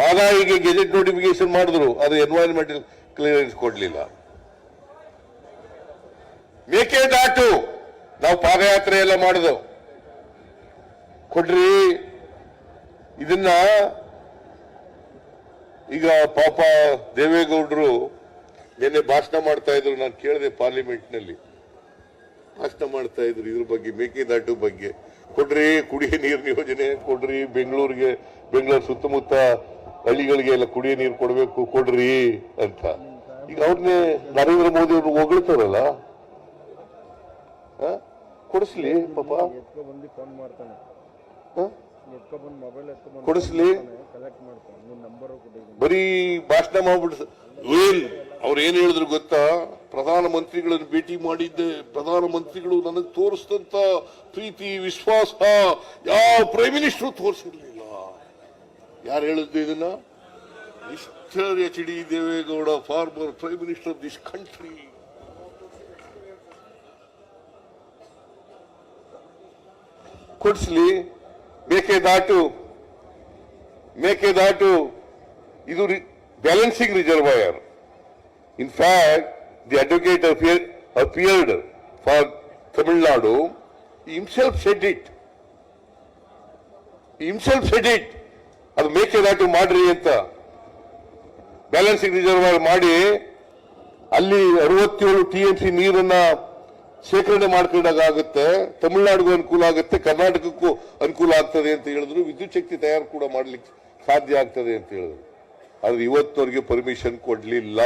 ಮಾದಾಯಿಗೆ gazette notification ಮಾಡಿದ್ರು. ಅದು environmental clearance ಕೊಡ್ಲಿಲ್ಲ. ಮೇಕೆದಾಟು ನಾವು ಪಾದಯಾತ್ರೆ ಎಲ್ಲ ಮಾಡಿದೆವು ಕೊಡ್ರಿ. ಇದನ್ನ ಈಗ ಪಾಪ ದೇವೇಗೌಡರು ನಿನ್ನೆ ಭಾಷಣ ಮಾಡ್ತಾ ಇದ್ರು. ನಾನು ಕೇಳಿದೆ ಪಾರ್ಲಿಮೆಂಟ್ನಲ್ಲಿ ಭಾಷಣ ಮಾಡ್ತಾ ಇದ್ರು ಇದ್ರ ಬಗ್ಗೆ ಮೇಕೆದಾಟು ಬಗ್ಗೆ. ಕೊಡ್ರಿ, ಕುಡಿಯ ನೀರಿನ ಯೋಜನೆ ಕೊಡ್ರಿ, ಬೆಂಗಳೂರಿಗೆ, ಬೆಂಗಳೂರು ಸುತ್ತಮುತ್ತ ಹಳ್ಳಿಗಳಿಗೆ ಎಲ್ಲ ಕುಡಿಯೋ ನೀರು ಕೊಡಬೇಕು ಕೊಡ್ರಿ ಅಂತ. ಈಗ ಅವ್ರನ್ನೇ ನರೇಂದ್ರ ಮೋದಿ ಅವರು ಹೊಗಳ್ತಾರಲ್ಲ? ಆ? ಕೊಡಿಸ್ಲಿ ಪಾಪ. ಕೊಡಿಸ್ಲಿ. ಬರೀ ಭಾಷಣ ಮಾಡ್ಬಿಡ್ ಏನ್? ಅವ್ರು ಏನ್ ಹೇಳಿದ್ರು ಗೊತ್ತಾ? ಪ್ರಧಾನ ಮಂತ್ರಿಗಳನ್ನು ಭೇಟಿ ಮಾಡಿದ್ದೆ. ಪ್ರಧಾನ ಮಂತ್ರಿಗಳು ನನಗೆ ತೋರಿಸಿದಂತ ಪ್ರೀತಿ ವಿಶ್ವಾಸ ಯಾವ ಪ್ರೈಮ್ ಮಿನಿಸ್ಟರ್ ತೋರಿಸಿರ್ಲಿಲ್ಲ ಯಾರು ಹೇಳಿದ್ದು ಇದನ್ನ? Mister H D Deve Gowda former prime minister of this country ಕೊಡಿಸ್ಲಿ. Mekedatu Mekedatu ಇದು balancing reservoir in fact the advocate appeared for Tamil Nadu himself said it himself said it ಅದು ಮೇಕೆದಾಟು ಮಾಡ್ರಿ ಅಂತ ಬ್ಯಾಲೆನ್ಸಿಂಗ್ ರಿಸರ್ವ್ ಮಾಡಿ ಅಲ್ಲಿ ಅರವತ್ತೇಳು ಟಿ ಎಂ ಸಿ ನೀರನ್ನ ಶೇಖರಣೆ ಮಾಡ್ಕೊಂಡಾಗುತ್ತೆ ತಮಿಳುನಾಡಿಗೂ ಅನುಕೂಲ ಆಗುತ್ತೆ, ಕರ್ನಾಟಕಕ್ಕೂ ಅನುಕೂಲ ಆಗ್ತದೆ ಅಂತ ಹೇಳಿದ್ರು. ವಿದ್ಯುತ್ ಶಕ್ತಿ ತಯಾರು ಕೂಡ ಮಾಡ್ಲಿಕ್ಕೆ ಸಾಧ್ಯ ಆಗ್ತದೆ ಅಂತ ಹೇಳಿದ್ರು. ಆದ್ರೆ ಇವತ್ತವರೆಗೆ ಪರ್ಮಿಷನ್ ಕೊಡ್ಲಿಲ್ಲ.